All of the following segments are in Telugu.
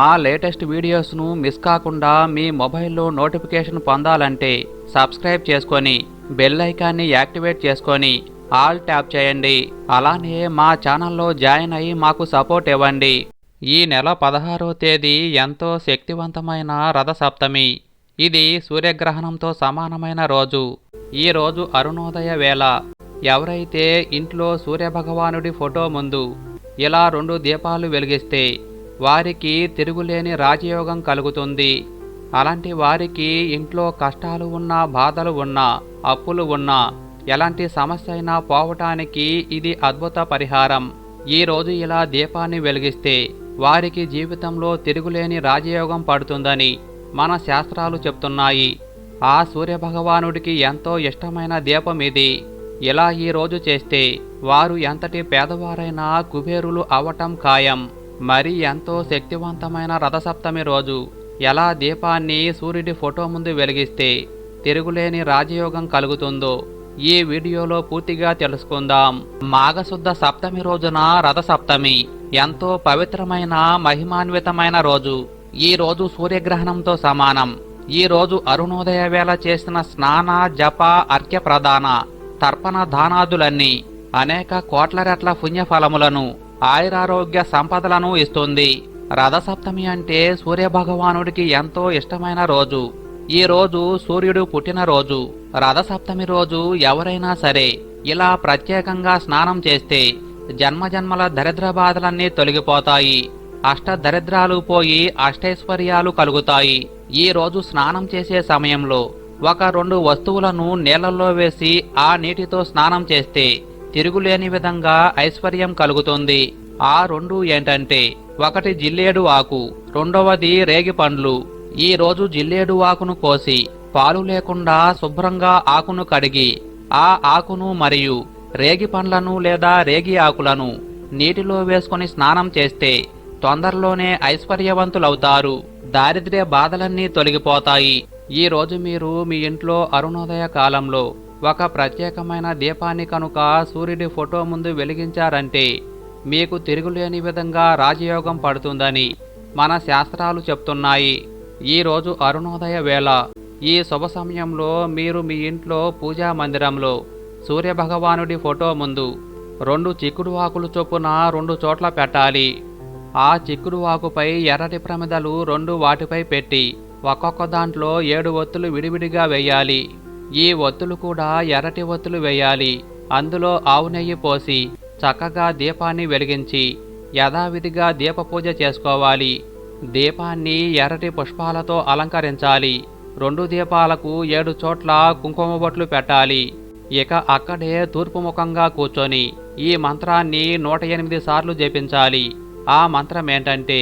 మా లేటెస్ట్ వీడియోస్ను మిస్ కాకుండా మీ మొబైల్లో నోటిఫికేషన్ పొందాలంటే సబ్స్క్రైబ్ చేసుకొని బెల్ ఐకాన్ని యాక్టివేట్ చేసుకొని ఆల్ ట్యాప్ చేయండి. అలానే మా ఛానల్లో జాయిన్ అయ్యి మాకు సపోర్ట్ ఇవ్వండి. ఈ నెల పదహారో తేదీ ఎంతో శక్తివంతమైన రథసప్తమి. ఇది సూర్యగ్రహణంతో సమానమైన రోజు. ఈ రోజు అరుణోదయ వేళ. ఎవరైతే ఇంట్లో సూర్యభగవానుడి ఫోటో ముందు ఇలా రెండు దీపాలు వెలిగిస్తే వారికి తిరుగులేని రాజయోగం కలుగుతుంది. అలాంటి వారికి ఇంట్లో కష్టాలు ఉన్నా బాధలు ఉన్నా అప్పులు ఉన్నా ఎలాంటి సమస్య అయినా పోవటానికి ఇది అద్భుత పరిహారం. ఈ రోజు ఇలా దీపాన్ని వెలిగిస్తే వారికి జీవితంలో తిరుగులేని రాజయోగం పడుతుందని మన శాస్త్రాలు చెప్తున్నాయి. ఆ సూర్యభగవానుడికి ఎంతో ఇష్టమైన దీపం ఇది. ఇలా ఈరోజు చేస్తే వారు ఎంతటి పేదవారైనా కుబేరులు అవటం ఖాయం. మరి ఎంతో శక్తివంతమైన రథసప్తమి రోజు. ఎలా దీపాన్ని సూర్యుడి ఫోటో ముందు వెలిగిస్తే తిరుగులేని రాజయోగం కలుగుతుందో ఈ వీడియోలో పూర్తిగా తెలుసుకుందాం. మాఘశుద్ధ సప్తమి రోజున రథసప్తమి ఎంతో పవిత్రమైన మహిమాన్వితమైన రోజు. ఈ రోజు సూర్యగ్రహణంతో సమానం. ఈ రోజు అరుణోదయ వేళ చేసిన స్నాన జప అర్ఘ్య ప్రదాన తర్పణ దానాదులన్నీ అనేక కోట్ల రెట్ల పుణ్యఫలములను ఆయురారోగ్య సంపదలను ఇస్తుంది. రథసప్తమి అంటే సూర్యభగవానుడికి ఎంతో ఇష్టమైన రోజు. ఈ రోజు సూర్యుడు పుట్టినరోజు రథసప్తమి రోజు ఎవరైనా సరే ఇలా ప్రత్యేకంగా స్నానం చేస్తే జన్మజన్మల దరిద్ర బాధలన్నీ తొలగిపోతాయి. అష్ట దరిద్రాలు పోయి అష్టైశ్వర్యాలు కలుగుతాయి. ఈ రోజు స్నానం చేసే సమయంలో ఒక రెండు వస్తువులను నీళ్ళలో వేసి ఆ నీటితో స్నానం చేస్తే తిరుగులేని విధంగా ఐశ్వర్యం కలుగుతుంది. ఆ రెండు ఏంటంటే ఒకటి జిల్లేడు ఆకు రెండవది రేగి పండ్లు. ఈ రోజు జిల్లేడు ఆకును కోసి పాలు లేకుండా శుభ్రంగా ఆకును కడిగి ఆ ఆకును మరియు రేగి పండ్లను లేదా రేగి ఆకులను నీటిలో వేసుకొని స్నానం చేస్తే తొందరలోనే ఐశ్వర్యవంతులవుతారు. దారిద్ర్య బాధలన్నీ తొలగిపోతాయి. ఈ రోజు మీరు మీ ఇంట్లో అరుణోదయ కాలంలో ఒక ప్రత్యేకమైన దీపాన్ని కనుక సూర్యుడి ఫోటో ముందు వెలిగించారంటే మీకు తిరుగులేని విధంగా రాజయోగం పడుతుందని మన శాస్త్రాలు చెప్తున్నాయి. ఈ రోజు అరుణోదయ వేళ. ఈ శుభ సమయంలో మీరు మీ ఇంట్లో పూజా మందిరంలో సూర్యభగవానుడి ఫోటో ముందు రెండు చిక్కుడు ఆకులు చొప్పున రెండు చోట్ల పెట్టాలి. ఆ చిక్కుడు ఆకుపై ఎర్రటి ప్రమిదలు రెండు వాటిపై పెట్టి ఒక్కొక్క దాంట్లో ఏడు ఒత్తులు విడివిడిగా వేయాలి. ఈ ఒత్తులు కూడా ఎర్రటి ఒత్తులు వేయాలి. అందులో ఆవు నెయ్యి పోసి చక్కగా దీపాన్ని వెలిగించి యథావిధిగా దీప పూజ చేసుకోవాలి. దీపాన్ని ఎర్రటి పుష్పాలతో అలంకరించాలి. రెండు దీపాలకు ఏడు చోట్ల కుంకుమ బొట్లు పెట్టాలి. ఇక అక్కడే తూర్పు ముఖంగా కూర్చొని ఈ మంత్రాన్ని నూట ఎనిమిది సార్లు జపించాలి. ఆ మంత్రం ఏంటంటే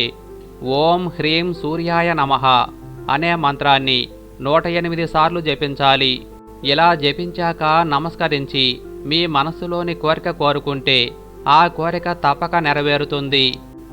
ఓం హ్రీం సూర్యాయ నమః అనే మంత్రాన్ని నూట ఎనిమిది సార్లు జపించాలి. ఇలా జపించాక నమస్కరించి మీ మనస్సులోని కోరిక కోరుకుంటే ఆ కోరిక తప్పక నెరవేరుతుంది.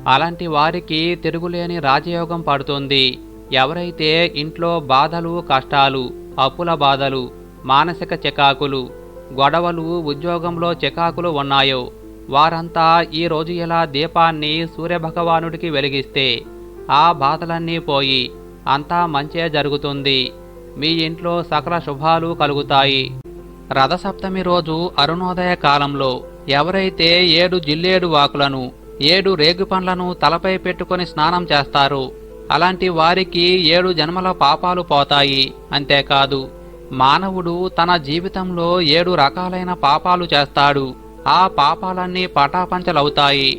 అలాంటి వారికి తిరుగులేని రాజయోగం పడుతుంది. ఎవరైతే ఇంట్లో బాధలు కష్టాలు అప్పుల బాధలు మానసిక చికాకులు గొడవలు ఉద్యోగంలో చికాకులు ఉన్నాయో వారంతా ఈరోజు ఇలా దీపాన్ని సూర్యభగవానుడికి వెలిగిస్తే ఆ బాధలన్నీ పోయి అంతా మంచే జరుగుతుంది. మీ ఇంట్లో సకల శుభాలు కలుగుతాయి. రథసప్తమి రోజు అరుణోదయ కాలంలో ఎవరైతే ఏడు జిల్లేడు వాకులను ఏడు రేగు పండ్లను తలపై పెట్టుకొని స్నానం చేస్తారు అలాంటి వారికి ఏడు జన్మల పాపాలు పోతాయి. అంతేకాదు మానవుడు తన జీవితంలో ఏడు రకాలైన పాపాలు చేస్తాడు. ఆ పాపాలన్నీ పటాపంచలవుతాయి.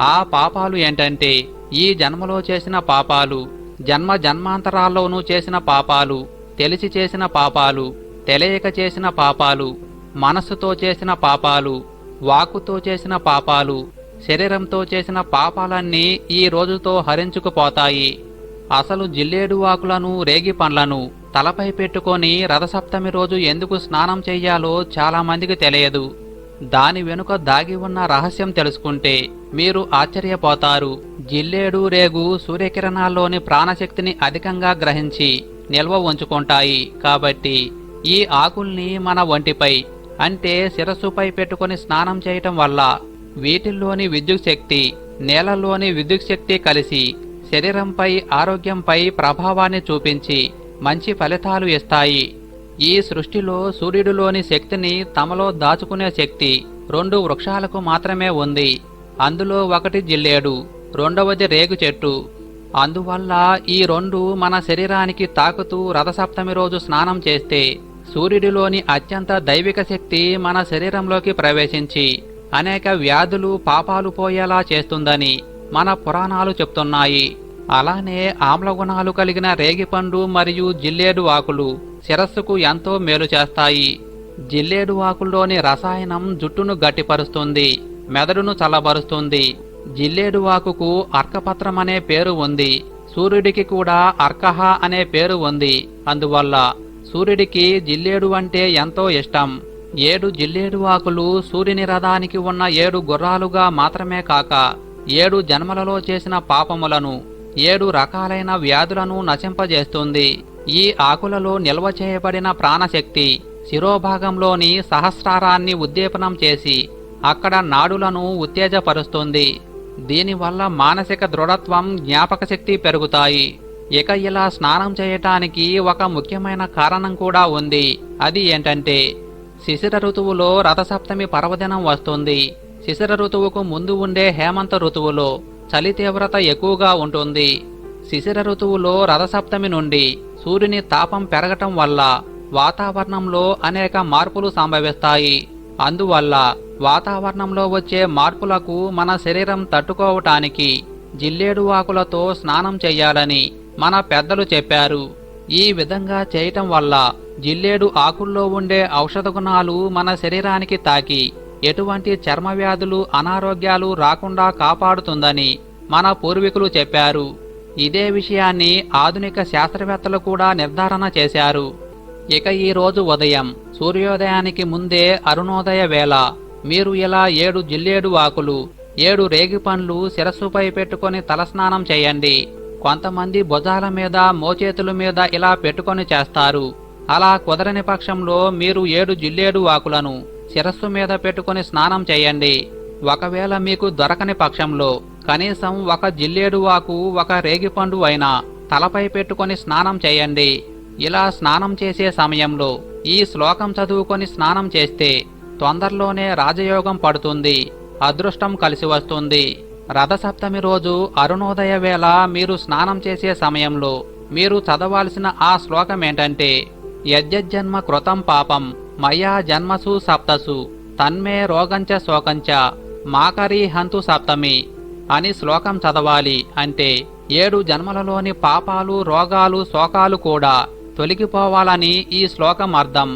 ఆ పాపాలు ఏంటంటే ఈ జన్మలో చేసిన పాపాలు జన్మ జన్మాంతరాల్లోనూ చేసిన పాపాలు తెలిసి చేసిన పాపాలు తెలియక చేసిన పాపాలు మనస్సుతో చేసిన పాపాలు వాకుతో చేసిన పాపాలు శరీరంతో చేసిన పాపాలన్నీ ఈ రోజుతో హరించుకుపోతాయి. అసలు జిల్లేడు వాకులను రేగి పండ్లను తలపై పెట్టుకొని రథసప్తమి రోజు ఎందుకు స్నానం చెయ్యాలో చాలామందికి తెలియదు. దాని వెనుక దాగి ఉన్న రహస్యం తెలుసుకుంటే మీరు ఆశ్చర్యపోతారు. జిల్లేడు రేగు సూర్యకిరణాల్లోని ప్రాణశక్తిని అధికంగా గ్రహించి నిల్వ ఉంచుకుంటాయి. కాబట్టి ఈ ఆకుల్ని మన ఒంటిపై అంటే శిరస్సుపై పెట్టుకొని స్నానం చేయటం వల్ల వీటిల్లోని విద్యుత్ శక్తి నేలలోని విద్యుత్ శక్తి కలిసి శరీరంపై ఆరోగ్యంపై ప్రభావాన్ని చూపించి మంచి ఫలితాలు ఇస్తాయి. ఈ సృష్టిలో సూర్యుడిలోని శక్తిని తమలో దాచుకునే శక్తి రెండు వృక్షాలకు మాత్రమే ఉంది. అందులో ఒకటి జిల్లేడు రెండవది రేగు చెట్టు అందువల్ల ఈ రెండు మన శరీరానికి తాకుతూ రథసప్తమి రోజు స్నానం చేస్తే సూర్యుడిలోని అత్యంత దైవిక శక్తి మన శరీరంలోకి ప్రవేశించి అనేక వ్యాధులు పాపాలు పోయేలా చేస్తుందని మన పురాణాలు చెప్తున్నాయి. అలానే ఆమ్ల గుణాలు కలిగిన రేగిపండు మరియు జిల్లేడు ఆకులు శిరస్సుకు ఎంతో మేలు చేస్తాయి. జిల్లేడు ఆకుల్లోని రసాయనం జుట్టును గట్టిపరుస్తుంది మెదడును చల్లబరుస్తుంది జిల్లేడువాకుకు అర్కపత్రం అనే పేరు ఉంది. సూర్యుడికి కూడా అర్కహ అనే పేరు ఉంది. అందువల్ల సూర్యుడికి జిల్లేడు అంటే ఎంతో ఇష్టం. ఏడు జిల్లేడువాకులు సూర్యుని రథానికి ఉన్న ఏడు గుర్రాలుగా మాత్రమే కాక ఏడు జన్మలలో చేసిన పాపములను ఏడు రకాలైన వ్యాధులను నశింపజేస్తుంది. ఈ ఆకులలో నిల్వ చేయబడిన ప్రాణశక్తి శిరోభాగంలోని సహస్రారాన్ని ఉద్దీపనం చేసి అక్కడ నాడులను ఉత్తేజపరుస్తుంది. దీనివల్ల మానసిక దృఢత్వం జ్ఞాపక శక్తి పెరుగుతాయి. ఇక ఇలా స్నానం చేయటానికి ఒక ముఖ్యమైన కారణం కూడా ఉంది. అది ఏంటంటే శిశిర ఋతువులో రథసప్తమి పర్వదినం వస్తుంది. శిశిర ఋతువుకు ముందు ఉండే హేమంత ఋతువులో చలి తీవ్రత ఎక్కువగా ఉంటుంది. శిశిర ఋతువులో రథసప్తమి నుండి సూర్యుని తాపం పెరగటం వల్ల వాతావరణంలో అనేక మార్పులు సంభవిస్తాయి. అందువల్ల వాతావరణంలో వచ్చే మార్పులకు మన శరీరం తట్టుకోవటానికి జిల్లేడు ఆకులతో స్నానం చేయాలని మన పెద్దలు చెప్పారు. ఈ విధంగా చేయటం వల్ల జిల్లేడు ఆకుల్లో ఉండే ఔషధ గుణాలు మన శరీరానికి తాకి ఎటువంటి చర్మ వ్యాధులు అనారోగ్యాలు రాకుండా కాపాడుతుందని మన పూర్వీకులు చెప్పారు. ఇదే విషయాన్ని ఆధునిక శాస్త్రవేత్తలు కూడా నిర్ధారణ చేశారు. ఇక ఈరోజు ఉదయం సూర్యోదయానికి ముందే అరుణోదయ వేళ మీరు ఇలా ఏడు జిల్లేడు ఆకులు ఏడు రేగి పండ్లు శిరస్సుపై పెట్టుకొని తలస్నానం చేయండి. కొంతమంది భుజాల మీద మోచేతుల మీద ఇలా పెట్టుకొని చేస్తారు. అలా కుదరని పక్షంలో మీరు ఏడు జిల్లేడు ఆకులను శిరస్సు మీద పెట్టుకొని స్నానం చేయండి. ఒకవేళ మీకు దొరకని పక్షంలో కనీసం ఒక జిల్లేడు ఆకు ఒక రేగిపండు అయినా తలపై పెట్టుకొని స్నానం చేయండి. ఇలా స్నానం చేసే సమయంలో ఈ శ్లోకం చదువుకొని స్నానం చేస్తే తొందరలోనే రాజయోగం పడుతుంది అదృష్టం కలిసి వస్తుంది. రథసప్తమి రోజు అరుణోదయ వేళ మీరు స్నానం చేసే సమయంలో మీరు చదవాల్సిన ఆ శ్లోకం ఏంటంటే యజ్జన్మ కృతం పాపం మయా జన్మసు సప్తసు తన్మే రోగంచ శోకంచ మాకరీ హంతు సప్తమి అని శ్లోకం చదవాలి అంటే ఏడు జన్మలలోని పాపాలు రోగాలు శోకాలు కూడా తొలగిపోవాలని ఈ శ్లోకం అర్థం.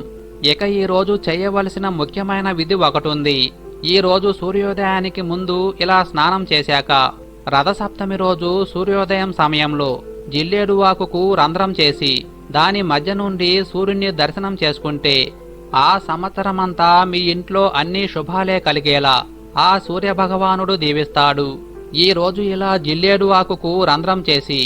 ఇక ఈ రోజు చేయవలసిన ముఖ్యమైన విధి ఒకటుంది. ఈ రోజు సూర్యోదయానికి ముందు ఇలా స్నానం చేశాక రథసప్తమి రోజు సూర్యోదయం సమయంలో జిల్లేడువాకుకు రంధ్రం చేసి దాని మధ్య నుండి సూర్యుని దర్శనం చేసుకుంటే ఆ సంవత్సరమంతా మీ ఇంట్లో అన్ని శుభాలే కలిగేలా ఆ సూర్య భగవానుడు దీవిస్తాడు. ఈ రోజు ఇలా జిల్లేడువాకుకు రంధ్రం చేసి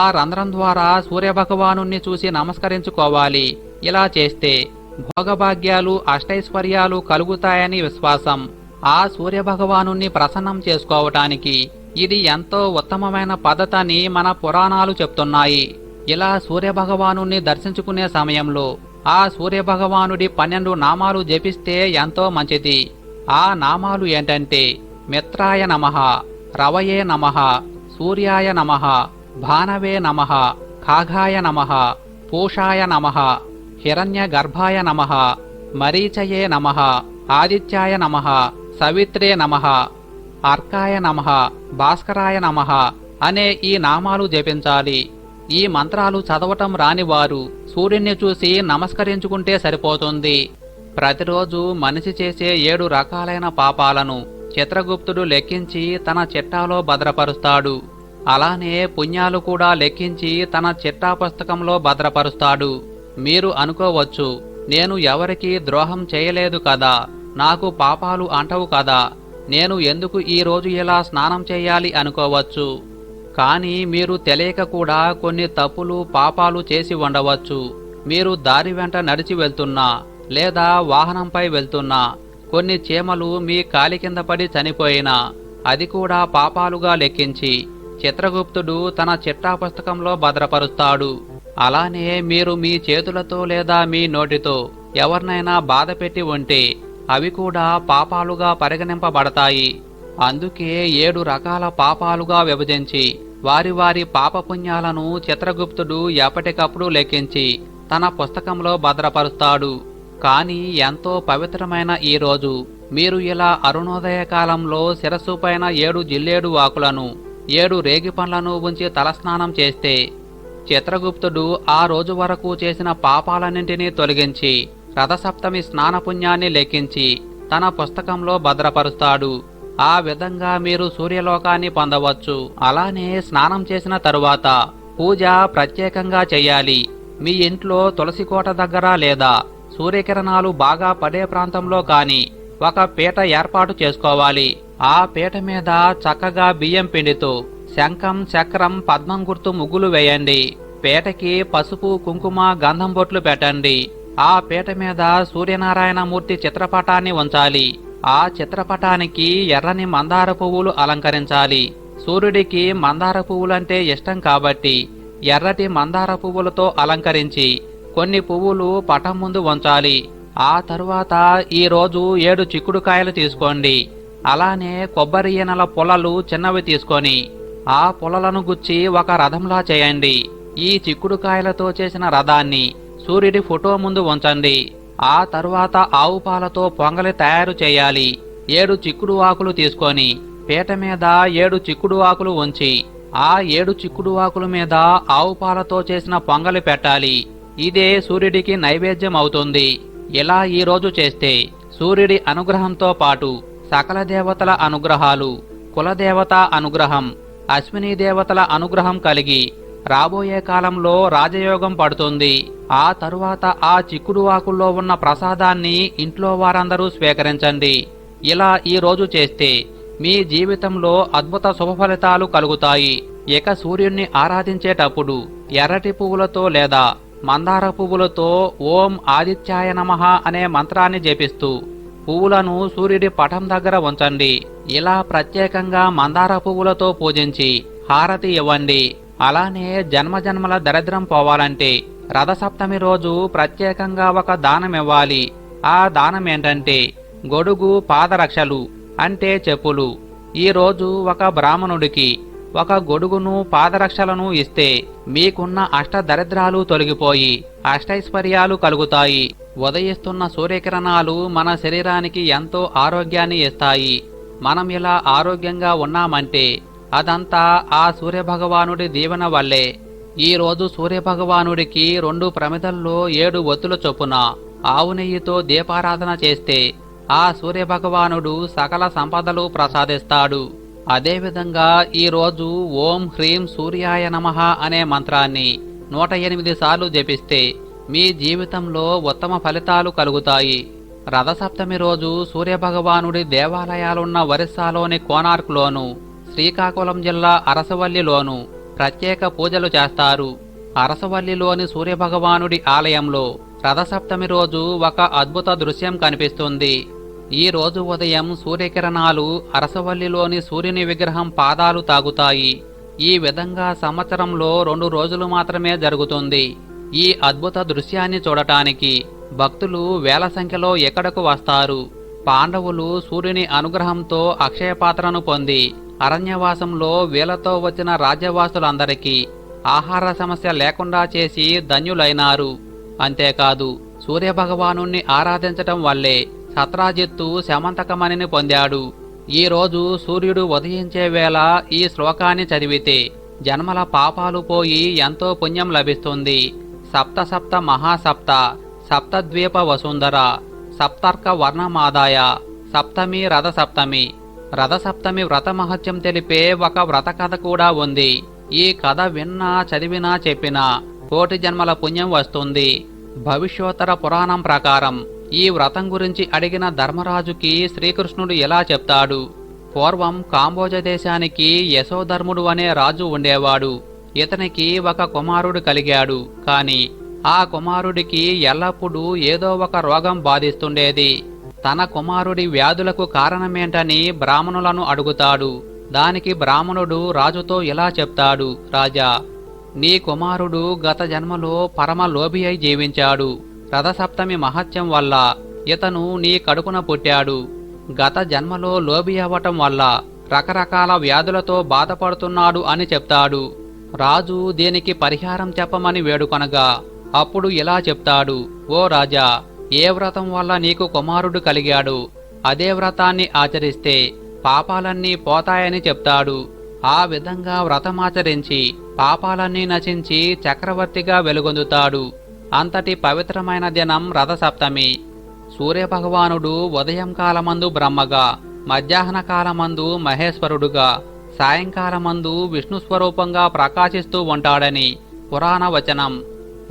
ఆ రంధ్రం ద్వారా సూర్యభగవానుణ్ణి చూసి నమస్కరించుకోవాలి. ఇలా చేస్తే భోగభాగ్యాలు అష్టైశ్వర్యాలు కలుగుతాయని విశ్వాసం. ఆ సూర్యభగవాను ప్రసన్నం చేసుకోవటానికి ఇది ఎంతో ఉత్తమమైన పద్ధతని మన పురాణాలు చెప్తున్నాయి. ఇలా సూర్యభగవాను దర్శించుకునే సమయంలో ఆ సూర్యభగవానుడి పన్నెండు నామాలు జపిస్తే ఎంతో మంచిది. ఆ నామాలు ఏంటంటే మిత్రాయ నమః రవయే నమః సూర్యాయ నమః భానవే నమః ఖాఘాయ నమః పూషాయ నమః హిరణ్య గర్భాయ నమః మరీచయే నమః ఆదిత్యాయ నమః సవిత్రే నమః అర్కాయ నమః భాస్కరాయ నమః అనే ఈ నామాలు జపించాలి. ఈ మంత్రాలు చదవటం రానివారు సూర్యుణ్ణి చూసి నమస్కరించుకుంటే సరిపోతుంది. ప్రతిరోజు మనిషి చేసే ఏడు రకాలైన పాపాలను చిత్రగుప్తుడు లెక్కించి తన చిట్టాలో భద్రపరుస్తాడు. అలానే పుణ్యాలు కూడా లెక్కించి తన చిట్టా పుస్తకంలో భద్రపరుస్తాడు. మీరు అనుకోవచ్చు నేను ఎవరికీ ద్రోహం చేయలేదు కదా నాకు పాపాలు అంటవు కదా నేను ఎందుకు ఈరోజు ఇలా స్నానం చేయాలి అనుకోవచ్చు. కానీ మీరు తెలియక కూడా కొన్ని తప్పులు పాపాలు చేసి ఉండవచ్చు. మీరు దారి వెంట నడిచి వెళ్తున్నా లేదా వాహనంపై వెళ్తున్నా కొన్ని చీమలు మీ కాలి కింద పడి చనిపోయినా అది కూడా పాపాలుగా లెక్కించి చిత్రగుప్తుడు తన చిట్టా పుస్తకంలో భద్రపరుస్తాడు. అలానే మీరు మీ చేతులతో లేదా మీ నోటితో ఎవరినైనా బాధ పెట్టి ఉంటే అవి కూడా పాపాలుగా పరిగణింపబడతాయి. అందుకే ఏడు రకాల పాపాలుగా విభజించి వారి వారి పాపపుణ్యాలను చిత్రగుప్తుడు ఎప్పటికప్పుడు లెక్కించి తన పుస్తకంలో భద్రపరుస్తాడు. కానీ ఎంతో పవిత్రమైన ఈ రోజు మీరు ఇలా అరుణోదయ కాలంలో శిరస్సు పైన ఏడు జిల్లేడు ఆకులను ఏడు రేగి పండ్లను ఉంచి తలస్నానం చేస్తే చిత్రగుప్తుడు ఆ రోజు వరకు చేసిన పాపాలన్నింటినీ తొలగించి రథసప్తమి స్నానపుణ్యాన్ని లెక్కించి తన పుస్తకంలో భద్రపరుస్తాడు. ఆ విధంగా మీరు సూర్యలోకాన్ని పొందవచ్చు. అలానే స్నానం చేసిన తరువాత పూజ ప్రత్యేకంగా చేయాలి. మీ ఇంట్లో తులసి కోట దగ్గర లేదా సూర్యకిరణాలు బాగా పడే ప్రాంతంలో కాని ఒక పీట ఏర్పాటు చేసుకోవాలి. ఆ పీట మీద చక్కగా బియ్యం పిండితో శంఖం చక్రం పద్మం గుర్తు ముగ్గులు వేయండి. పేటకి పసుపు కుంకుమ గంధం బొట్లు పెట్టండి. ఆ పీట మీద సూర్యనారాయణమూర్తి చిత్రపటాన్ని ఉంచాలి. ఆ చిత్రపటానికి ఎర్రని మందార పువ్వులు అలంకరించాలి. సూర్యుడికి మందార పువ్వులంటే ఇష్టం కాబట్టి ఎర్రటి మందార పువ్వులతో అలంకరించి కొన్ని పువ్వులు పటం ముందు ఉంచాలి. ఆ తరువాత ఈరోజు ఏడు చిక్కుడుకాయలు తీసుకోండి. అలానే కొబ్బరి ఈనల పొలలు చిన్నవి తీసుకొని ఆ పొలలను గుచ్చి ఒక రథంలా చేయండి. ఈ చిక్కుడుకాయలతో చేసిన రథాన్ని సూర్యుడి ఫోటో ముందు ఉంచండి. ఆ తరువాత ఆవు పాలతో పొంగలి తయారు చేయాలి. ఏడు చిక్కుడు ఆకులు తీసుకొని పీట మీద ఏడు చిక్కుడు ఆకులు ఉంచి ఆ ఏడు చిక్కుడు ఆకుల మీద ఆవు పాలతో చేసిన పొంగలి పెట్టాలి. ఇదే సూర్యుడికి నైవేద్యం అవుతుంది ఇలా ఈరోజు చేస్తే సూర్యుడి అనుగ్రహంతో పాటు సకల దేవతల అనుగ్రహాలు కులదేవత అనుగ్రహం అశ్విని దేవతల అనుగ్రహం కలిగి రాబోయే కాలంలో రాజయోగం పడుతుంది. ఆ తరువాత ఆ చిక్కుడువాకుల్లో ఉన్న ప్రసాదాన్ని ఇంట్లో వారందరూ స్వీకరించండి. ఇలా ఈ రోజు చేస్తే మీ జీవితంలో అద్భుత శుభఫలితాలు కలుగుతాయి. ఇక సూర్యుణ్ణి ఆరాధించేటప్పుడు ఎర్రటి పువ్వులతో లేదా మందార పువ్వులతో ఓం ఆదిత్యాయ నమః అనే మంత్రాన్ని జపిస్తూ పువ్వులను సూర్యుడి పటం దగ్గర ఉంచండి. ఇలా ప్రత్యేకంగా మందార పువ్వులతో పూజించి హారతి ఇవ్వండి. అలానే జన్మజన్మల దరిద్రం పోవాలంటే రథసప్తమి రోజు ప్రత్యేకంగా ఒక దానం ఇవ్వాలి. ఆ దానం ఏంటంటే గొడుగు పాదరక్షలు అంటే చెప్పులు. ఈరోజు ఒక బ్రాహ్మణుడికి ఒక గొడుగును పాదరక్షలను ఇస్తే మీకున్న అష్ట దరిద్రాలు తొలగిపోయి అష్టైశ్వర్యాలు కలుగుతాయి. ఉదయిస్తున్న సూర్యకిరణాలు మన శరీరానికి ఎంతో ఆరోగ్యాన్ని ఇస్తాయి. మనం ఇలా ఆరోగ్యంగా ఉన్నామంటే అదంతా ఆ సూర్యభగవానుడి దీవెన వల్లే. ఈరోజు సూర్యభగవానుడికి రెండు ప్రమిదల్లో ఏడు ఒత్తుల చొప్పున ఆవు నెయ్యితో దీపారాధన చేస్తే ఆ సూర్యభగవానుడు సకల సంపదలు ప్రసాదిస్తాడు. అదేవిధంగా ఈరోజు ఓం హ్రీం సూర్యాయ నమః అనే మంత్రాన్ని నూట ఎనిమిది సార్లు జపిస్తే మీ జీవితంలో ఉత్తమ ఫలితాలు కలుగుతాయి. రథసప్తమి రోజు సూర్యభగవానుడి దేవాలయాలున్న ఒరిస్సాలోని కోనార్క్లోను శ్రీకాకుళం జిల్లా అరసవల్లిలోను ప్రత్యేక పూజలు చేస్తారు. అరసవల్లిలోని సూర్యభగవానుడి ఆలయంలో రథసప్తమి రోజు ఒక అద్భుత దృశ్యం కనిపిస్తుంది. ఈ రోజు ఉదయం సూర్యకిరణాలు అరసవల్లిలోని సూర్యుని విగ్రహం పాదాలు తాగుతాయి. ఈ విధంగా సంవత్సరంలో రెండు రోజులు మాత్రమే జరుగుతుంది. ఈ అద్భుత దృశ్యాన్ని చూడటానికి భక్తులు వేల సంఖ్యలో ఎక్కడకు వస్తారు? పాండవులు సూర్యుని అనుగ్రహంతో అక్షయపాత్రను పొంది అరణ్యవాసంలో వీలతో వచ్చిన రాజ్యవాసులందరికీ ఆహార సమస్య లేకుండా చేసి ధన్యులైనారు. అంతేకాదు సూర్యభగవాను ఆరాధించటం వల్లే సత్రాజిత్తు శమంతకమణిని పొందాడు. ఈ రోజు సూర్యుడు ఉదయించే వేళ ఈ శ్లోకాన్ని చదివితే జన్మల పాపాలు పోయి ఎంతో పుణ్యం లభిస్తుంది. సప్త సప్త మహాసప్త సప్తద్వీప వసుంధర సప్తర్క వర్ణమాదాయ సప్తమి రథ సప్తమి రథ సప్తమి వ్రత మహత్యం తెలిపే ఒక వ్రత కథ కూడా ఉంది. ఈ కథ విన్నా చదివినా చెప్పినా కోటి జన్మల పుణ్యం వస్తుంది. భవిష్యోత్తర పురాణం ప్రకారం ఈ వ్రతం గురించి అడిగిన ధర్మరాజుకి శ్రీకృష్ణుడు ఎలా చెప్తాడు? పూర్వం కాంబోజ దేశానికి యశోధర్ముడు అనే రాజు ఉండేవాడు. ఇతనికి ఒక కుమారుడు కలిగాడు. కాని ఆ కుమారుడికి ఎల్లప్పుడూ ఏదో ఒక రోగం బాధిస్తుండేది. తన కుమారుడి వ్యాధులకు కారణమేంటని బ్రాహ్మణులను అడుగుతాడు. దానికి బ్రాహ్మణుడు రాజుతో ఇలా చెప్తాడు. రాజా నీ కుమారుడు గత జన్మలో పరమ లోభి అయి జీవించాడు. రథసప్తమి మహత్యం వల్ల ఇతను నీ కడుపున పుట్టాడు. గత జన్మలో లోబి అవ్వటం వల్ల రకరకాల వ్యాధులతో బాధపడుతున్నాడు అని చెప్తాడు. రాజు దీనికి పరిహారం చెప్పమని వేడుకొనగా అప్పుడు ఇలా చెప్తాడు ఓ రాజా ఏ వ్రతం వల్ల నీకు కుమారుడు కలిగాడు? అదే వ్రతాన్ని ఆచరిస్తే పాపాలన్నీ పోతాయని చెప్తాడు. ఆ విధంగా వ్రతమాచరించి పాపాలన్నీ నశించి చక్రవర్తిగా వెలుగొందుతాడు. అంతటి పవిత్రమైన దినం రథసప్తమి. సూర్యభగవానుడు ఉదయం కాలమందు బ్రహ్మగా మధ్యాహ్న కాలమందు మహేశ్వరుడుగా సాయంకాలమందు విష్ణు స్వరూపంగా ప్రకాశిస్తూ ఉంటాడని పురాణ వచనం.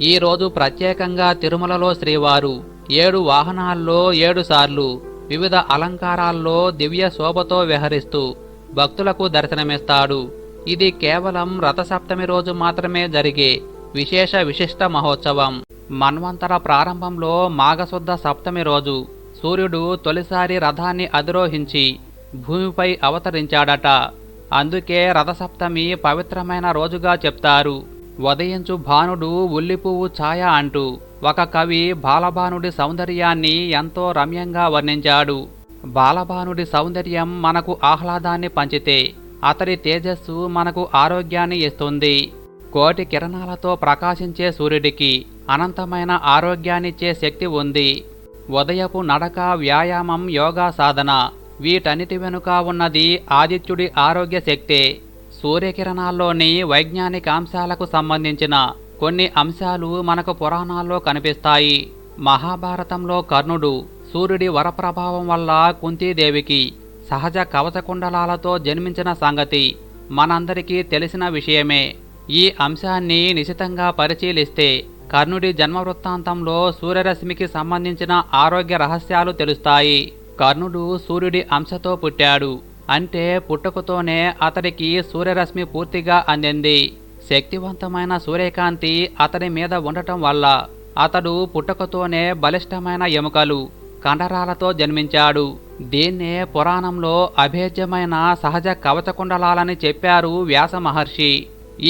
ఈ రోజు ప్రత్యేకంగా తిరుమలలో శ్రీవారు ఏడు వాహనాల్లో ఏడుసార్లు వివిధ అలంకారాల్లో దివ్య శోభతో విహరిస్తూ భక్తులకు దర్శనమిస్తాడు. ఇది కేవలం రథసప్తమి రోజు మాత్రమే జరిగే విశేష విశిష్ట మహోత్సవం. మన్వంతర ప్రారంభంలో మాఘశుద్ధ సప్తమి రోజు సూర్యుడు తొలిసారి రథాన్ని అధిరోహించి భూమిపై అవతరించాడట. అందుకే రథసప్తమి పవిత్రమైన రోజుగా చెప్తారు. ఉదయించు భానుడు ఉల్లిపువ్వు ఛాయ అంటూ ఒక కవి బాలభానుడి సౌందర్యాన్ని ఎంతో రమ్యంగా వర్ణించాడు. బాలభానుడి సౌందర్యం మనకు ఆహ్లాదాన్ని పంచితే అతడి తేజస్సు మనకు ఆరోగ్యాన్ని ఇస్తుంది. కోటి కిరణాలతో ప్రకాశించే సూర్యుడికి అనంతమైన ఆరోగ్యాన్నిచ్చే శక్తి ఉంది. ఉదయపు నడక వ్యాయామం యోగా సాధన వీటన్నిటి వెనుక ఉన్నది ఆదిత్యుడి ఆరోగ్య శక్తే. సూర్యకిరణాల్లోని వైజ్ఞానిక అంశాలకు సంబంధించిన కొన్ని అంశాలు మనకు పురాణాల్లో కనిపిస్తాయి. మహాభారతంలో కర్ణుడు సూర్యుడి వరప్రభావం వల్ల కుంతీదేవికి సహజ కవచకుండలాలతో జన్మించిన సంగతి మనందరికీ తెలిసిన విషయమే. ఈ అంశాన్ని నిశితంగా పరిశీలిస్తే కర్ణుడి జన్మ వృత్తాంతంలో సూర్యరశ్మికి సంబంధించిన ఆరోగ్య రహస్యాలు తెలుస్తాయి. కర్ణుడు సూర్యుడి అంశతో పుట్టాడు. అంటే పుట్టుకతోనే అతడికి సూర్యరశ్మి పూర్తిగా అందింది. శక్తివంతమైన సూర్యకాంతి అతడి మీద ఉండటం వల్ల అతడు పుట్టుకతోనే బలిష్టమైన ఎముకలు కండరాలతో జన్మించాడు. దీన్నే పురాణంలో అభేద్యమైన సహజ కవచకుండలాలని చెప్పారు వ్యాస మహర్షి.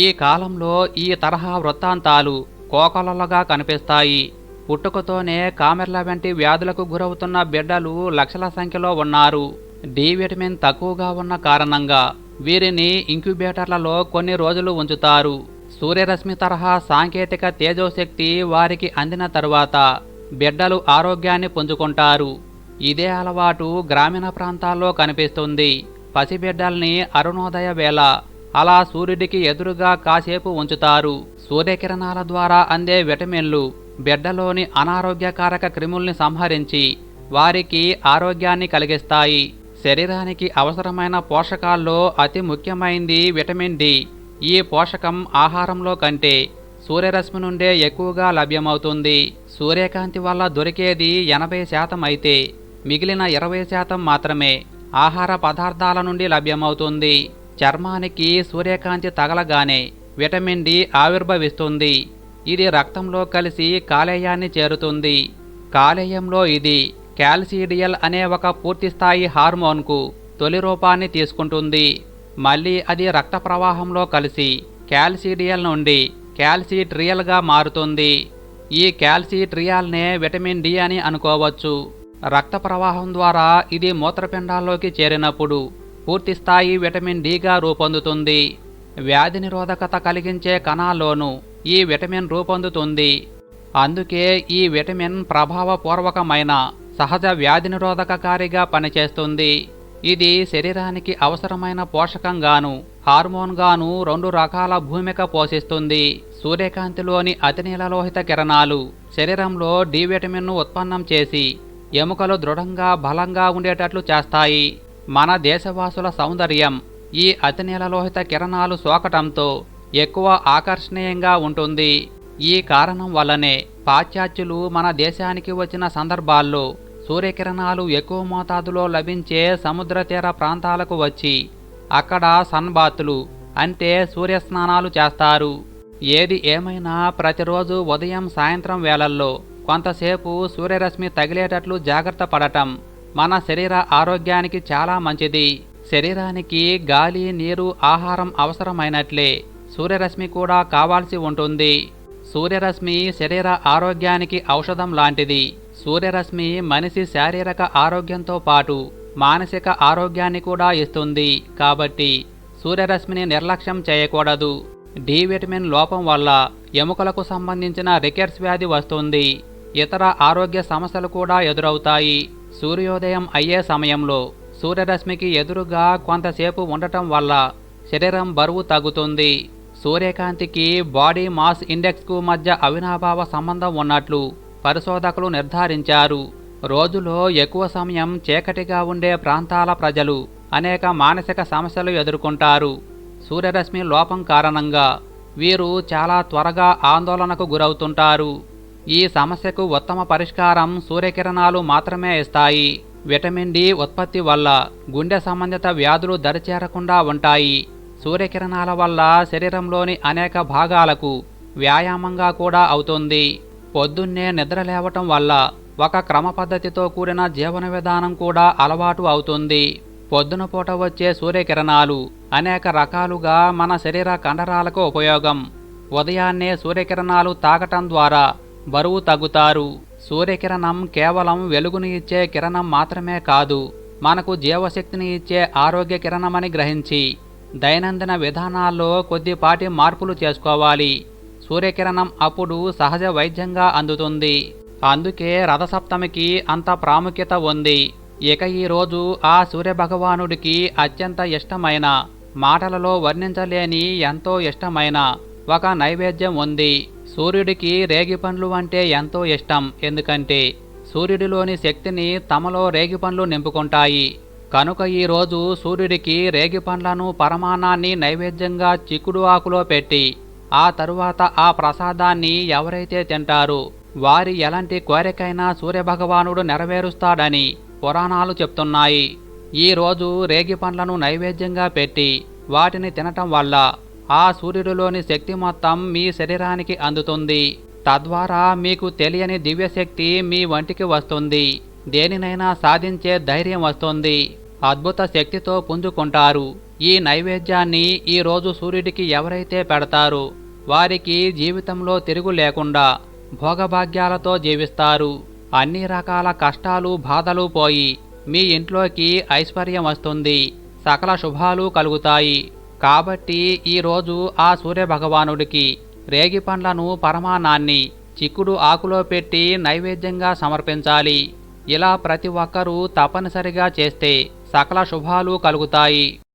ఈ కాలంలో ఈ తరహా వృత్తాంతాలు కోకలలుగా కనిపిస్తాయి. పుట్టుకతోనే కామెర్ల వంటి వ్యాధులకు గురవుతున్న బిడ్డలు లక్షల సంఖ్యలో ఉన్నారు. డి విటమిన్ తక్కువగా ఉన్న కారణంగా వీరిని ఇంక్యుబేటర్లలో కొన్ని రోజులు ఉంచుతారు. సూర్యరశ్మి తరహా సాంకేతిక తేజోశక్తి వారికి అందిన తరువాత బిడ్డలు ఆరోగ్యాన్ని పుంజుకుంటారు. ఇదే అలవాటు గ్రామీణ ప్రాంతాల్లో కనిపిస్తుంది. పసిబిడ్డల్ని అరుణోదయ వేళ అలా సూర్యుడికి ఎదురుగా కాసేపు ఉంచుతారు. సూర్యకిరణాల ద్వారా అందే విటమిన్లు బిడ్డలోని అనారోగ్యకారక క్రిముల్ని సంహరించి వారికి ఆరోగ్యాన్ని కలిగిస్తాయి. శరీరానికి అవసరమైన పోషకాల్లో అతి ముఖ్యమైనది విటమిన్ డి. ఈ పోషకం ఆహారంలో కంటే సూర్యరశ్మి నుండే ఎక్కువగా లభ్యమవుతుంది. సూర్యకాంతి వల్ల దొరికేది ఎనభై శాతం అయితే మిగిలిన ఇరవై శాతం మాత్రమే ఆహార పదార్థాల నుండి లభ్యమవుతుంది. చర్మానికి సూర్యకాంతి తగలగానే విటమిన్ డి ఆవిర్భవిస్తుంది. ఇది రక్తంలో కలిసి కాలేయాన్ని చేరుతుంది. కాలేయంలో ఇది క్యాల్సీడియల్ అనే ఒక పూర్తిస్థాయి హార్మోన్కు తొలి రూపాన్ని తీసుకుంటుంది. మళ్ళీ అది రక్త ప్రవాహంలో కలిసి క్యాల్సీడియల్ నుండి క్యాల్సిట్రియల్గా మారుతుంది. ఈ క్యాల్సిట్రియాల్నే విటమిన్ డి అని అనుకోవచ్చు. రక్త ప్రవాహం ద్వారా ఇది మూత్రపిండాల్లోకి చేరినప్పుడు పూర్తిస్థాయి విటమిన్ డిగా రూపొందుతుంది. వ్యాధి నిరోధకత కలిగించే కణాల్లోనూ ఈ విటమిన్ రూపొందుతుంది. అందుకే ఈ విటమిన్ ప్రభావపూర్వకమైన సహజ వ్యాధి నిరోధకకారిగా పనిచేస్తుంది. ఇది శరీరానికి అవసరమైన పోషకంగాను హార్మోన్గాను రెండు రకాల భూమిక పోషిస్తుంది. సూర్యకాంతిలోని అతినీలలోహిత కిరణాలు శరీరంలో డి విటమిన్ను ఉత్పన్నం చేసి ఎముకలు దృఢంగా బలంగా ఉండేటట్లు చేస్తాయి. మన దేశవాసుల సౌందర్యం ఈ అతినీలలోహిత కిరణాలు సోకటంతో ఎక్కువ ఆకర్షణీయంగా ఉంటుంది. ఈ కారణం వల్లనే పాశ్చాత్యులు మన దేశానికి వచ్చిన సందర్భాల్లో సూర్యకిరణాలు ఎక్కువ మోతాదులో లభించే సముద్ర తీర ప్రాంతాలకు వచ్చి అక్కడ సన్బాతులు అంటే సూర్యస్నానాలు చేస్తారు. ఏది ఏమైనా ప్రతిరోజు ఉదయం సాయంత్రం వేళల్లో కొంతసేపు సూర్యరశ్మి తగిలేటట్లు జాగ్రత్త పడటం మన శరీర ఆరోగ్యానికి చాలా మంచిది. శరీరానికి గాలి నీరు ఆహారం అవసరమైనట్లే. సూర్యరశ్మి కూడా కావాల్సి ఉంటుంది. సూర్యరశ్మి శరీర ఆరోగ్యానికి ఔషధం లాంటిది. సూర్యరశ్మి మనిషి శారీరక ఆరోగ్యంతో పాటు మానసిక ఆరోగ్యాన్ని కూడా ఇస్తుంది. కాబట్టి సూర్యరశ్మిని నిర్లక్ష్యం చేయకూడదు. డి విటమిన్ లోపం వల్ల ఎముకలకు సంబంధించిన రికెట్స్ వ్యాధి వస్తుంది. ఇతర ఆరోగ్య సమస్యలు కూడా ఎదురవుతాయి. సూర్యోదయం అయ్యే సమయంలో సూర్యరశ్మికి ఎదురుగా కొంతసేపు ఉండటం వల్ల శరీరం బరువు తగ్గుతుంది. సూర్యకాంతికి బాడీ మాస్ ఇండెక్స్కు మధ్య అవినాభావ సంబంధం ఉన్నట్లు పరిశోధకులు నిర్ధారించారు. రోజులో ఎక్కువ సమయం చీకటిగా ఉండే ప్రాంతాల ప్రజలు అనేక మానసిక సమస్యలు ఎదుర్కొంటారు. సూర్యరశ్మి లోపం కారణంగా వీరు చాలా త్వరగా ఆందోళనకు గురవుతుంటారు. ఈ సమస్యకు ఉత్తమ పరిష్కారం సూర్యకిరణాలు మాత్రమే ఇస్తాయి. విటమిన్ డి ఉత్పత్తి వల్ల గుండె సంబంధిత వ్యాధులు దరిచేరకుండా ఉంటాయి. సూర్యకిరణాల వల్ల శరీరంలోని అనేక భాగాలకు వ్యాయామంగా కూడా అవుతుంది. పొద్దున్నే నిద్ర లేవటం వల్ల ఒక క్రమ పద్ధతితో కూడిన జీవన విధానం కూడా అలవాటు అవుతుంది. పొద్దున పూట వచ్చే సూర్యకిరణాలు అనేక రకాలుగా మన శరీర కండరాలకు ఉపయోగం. ఉదయాన్నే సూర్యకిరణాలు తాకటం ద్వారా బరువు తగ్గుతారు. సూర్యకిరణం కేవలం వెలుగుని ఇచ్చే కిరణం మాత్రమే కాదు మనకు జీవశక్తిని ఇచ్చే ఆరోగ్య కిరణమని గ్రహించి దైనందిన విధానాల్లో కొద్దిపాటి మార్పులు చేసుకోవాలి. సూర్యకిరణం అప్పుడు సహజ వైద్యంగా అందుతుంది. అందుకే రథసప్తమికి అంత ప్రాముఖ్యత ఉంది. ఇక ఈ రోజు ఆ సూర్యభగవానుడికి అత్యంత ఇష్టమైన మాటలలో వర్ణించలేని ఎంతో ఇష్టమైన ఒక నైవేద్యం ఉంది. సూర్యుడికి రేగిపండ్లు అంటే ఎంతో ఇష్టం. ఎందుకంటే సూర్యుడిలోని శక్తిని తమలో రేగిపండ్లు నింపుకుంటాయి. కనుక ఈరోజు సూర్యుడికి సూర్యుడికి రేగిపండ్లను పరమాణాన్ని నైవేద్యంగా చిక్కుడు ఆకులో పెట్టి ఆ తరువాత ఆ ప్రసాదాన్ని ఎవరైతే తింటారో వారి ఎలాంటి కోరికైనా సూర్యభగవానుడు నెరవేరుస్తాడని పురాణాలు చెప్తున్నాయి. ఈ రోజు రేగి పండ్లను నైవేద్యంగా పెట్టి వాటిని తినటం వల్ల ఆ సూర్యుడిలోని శక్తి మొత్తం మీ శరీరానికి అందుతుంది. తద్వారా మీకు తెలియని దివ్యశక్తి మీ వంటికి వస్తుంది. దేనినైనా సాధించే ధైర్యం వస్తుంది. అద్భుత శక్తితో పుంజుకుంటారు. ఈ నైవేద్యాన్ని ఈరోజు సూర్యుడికి ఎవరైతే పెడతారో వారికి జీవితంలో తిరుగు లేకుండా భోగభాగ్యాలతో జీవిస్తారు. అన్ని రకాల కష్టాలు బాధలు పోయి మీ ఇంట్లోకి ఐశ్వర్యం వస్తుంది. సకల శుభాలు కలుగుతాయి. కాబట్టి ఈరోజు ఆ సూర్యభగవానుడికి రేగి పండ్లను పరమానాన్ని చిక్కుడు ఆకులో పెట్టి నైవేద్యంగా సమర్పించాలి. ఇలా ప్రతి ఒక్కరూ తప్పనిసరిగా చేస్తే సకల శుభాలు కలుగుతాయి.